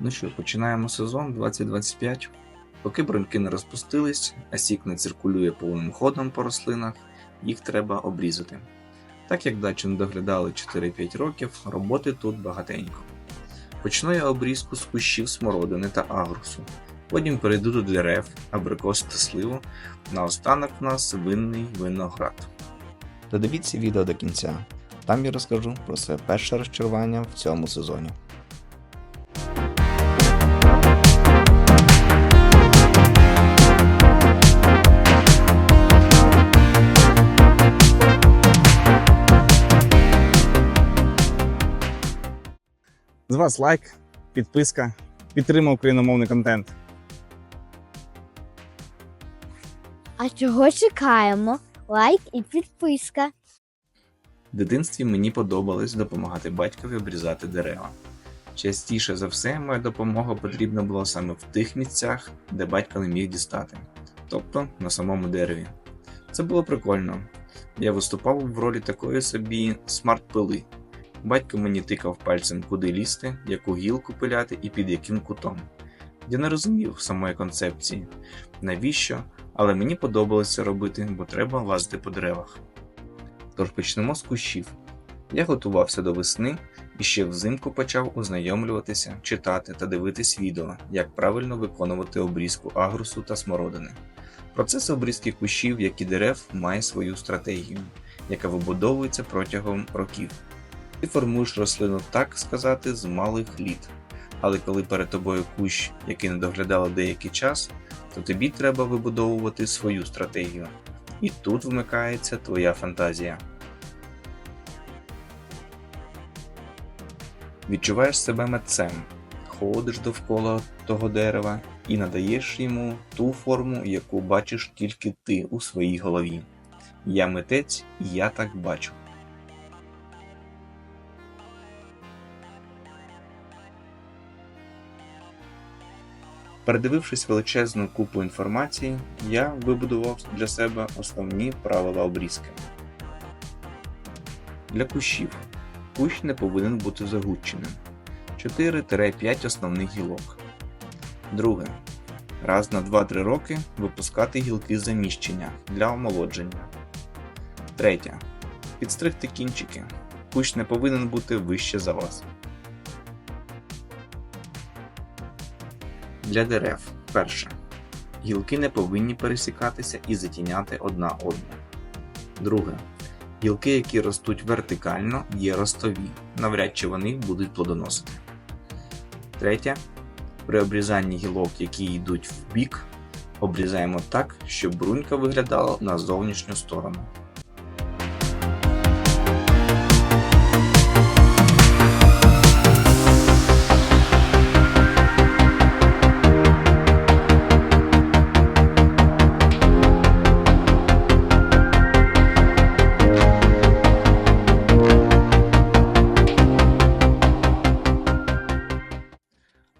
Ну що, починаємо сезон 2025. Поки бруньки не розпустились, а сік не циркулює повним ходом по рослинах, їх треба обрізати. Так як дачу не доглядали 4-5 років, роботи тут багатенько. Почну я обрізку з кущів смородини та агрусу. Потім перейду до дерев, абрикос та сливу. Наостанок в нас винний виноград. Додивіться відео до кінця. Там я розкажу про своє перше розчарування в цьому сезоні. Вас лайк, підписка, підтримав україномовний контент. А чого чекаємо? Лайк і підписка. В дитинстві мені подобалось допомагати батькові обрізати дерева. Частіше за все, моя допомога потрібна була саме в тих місцях, де батько не міг дістати, тобто на самому дереві. Це було прикольно. Я виступав в ролі такої собі смарт-пили. Батько мені тикав пальцем, куди лізти, яку гілку пиляти і під яким кутом. Я не розумів самої концепції, навіщо, але мені подобалося робити, бо треба лазити по деревах. Тож почнемо з кущів. Я готувався до весни і ще взимку почав ознайомлюватися, читати та дивитись відео, як правильно виконувати обрізку агрусу та смородини. Процес обрізки кущів, як і дерев, має свою стратегію, яка вибудовується протягом років. Ти формуєш рослину, так сказати, з малих літ. Але коли перед тобою кущ, який не доглядала деякий час, то тобі треба вибудовувати свою стратегію. І тут вмикається твоя фантазія. Відчуваєш себе митцем, ходиш довкола того дерева і надаєш йому ту форму, яку бачиш тільки ти у своїй голові. Я митець, і я так бачу. Передивившись величезну купу інформації, я вибудував для себе основні правила обрізки. Для кущів кущ не повинен бути загущеним. 4-5 основних гілок. Друге. Раз на 2-3 роки випускати гілки заміщення для омолодження. Третє. Підстригти кінчики. Кущ не повинен бути вище за вас. Для дерев. Перше. Гілки не повинні пересікатися і затіняти одна одну. Друге. Гілки, які ростуть вертикально, є ростові. Навряд чи вони будуть плодоносити. Третє. При обрізанні гілок, які йдуть в бік, обрізаємо так, щоб брунька виглядала на зовнішню сторону.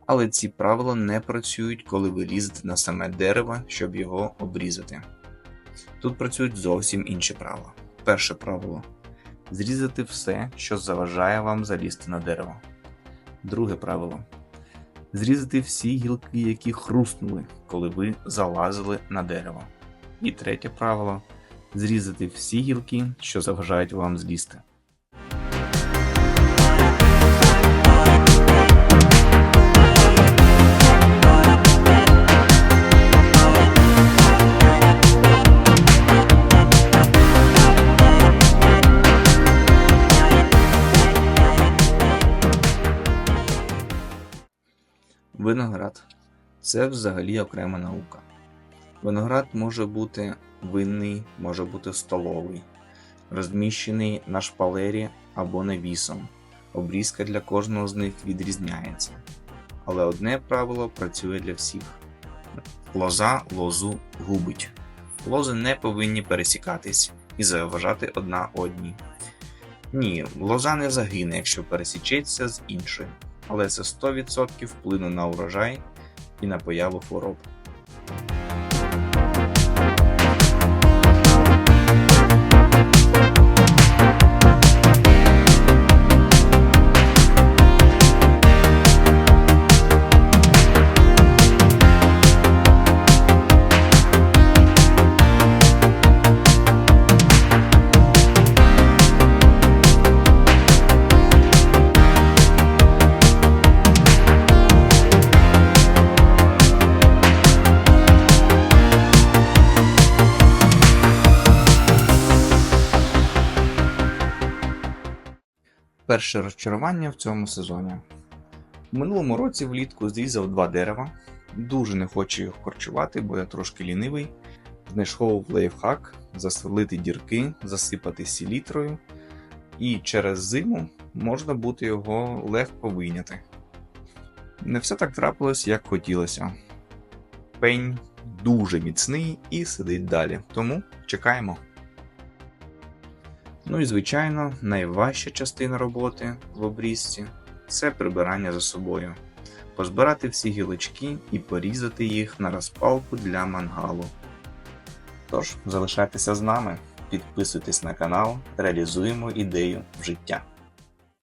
Але ці правила не працюють, коли ви лізете на саме дерево, щоб його обрізати. Тут працюють зовсім інші правила. Перше правило зрізати все, що заважає вам залізти на дерево. Друге правило зрізати всі гілки, які хрустнули, коли ви залазили на дерево. І третє правило зрізати всі гілки, що заважають вам злізти. Виноград це взагалі окрема наука. Виноград може бути винний, може бути столовий, розміщений на шпалері або навісом. Обрізка для кожного з них відрізняється. Але одне правило працює для всіх: лоза лозу губить. Лози не повинні пересікатись і заважати одна одній. Ні, лоза не загине, якщо пересічеться з іншою але це 100% вплине на урожай і на появу хвороб. Перше розчарування в цьому сезоні. В минулому році влітку зрізав два дерева. Дуже не хочу їх корчувати, бо я трошки лінивий. Знайшов лайфхак засверлити дірки, засипати селітрою, і через зиму можна буде його легко вийняти. Не все так трапилось, як хотілося. Пень дуже міцний і сидить далі, тому чекаємо. Ну і звичайно, найважча частина роботи в обрізці це прибирання за собою. Позбирати всі гілочки і порізати їх на розпалку для мангалу. Тож, залишайтеся з нами, підписуйтесь на канал, реалізуємо ідею в життя.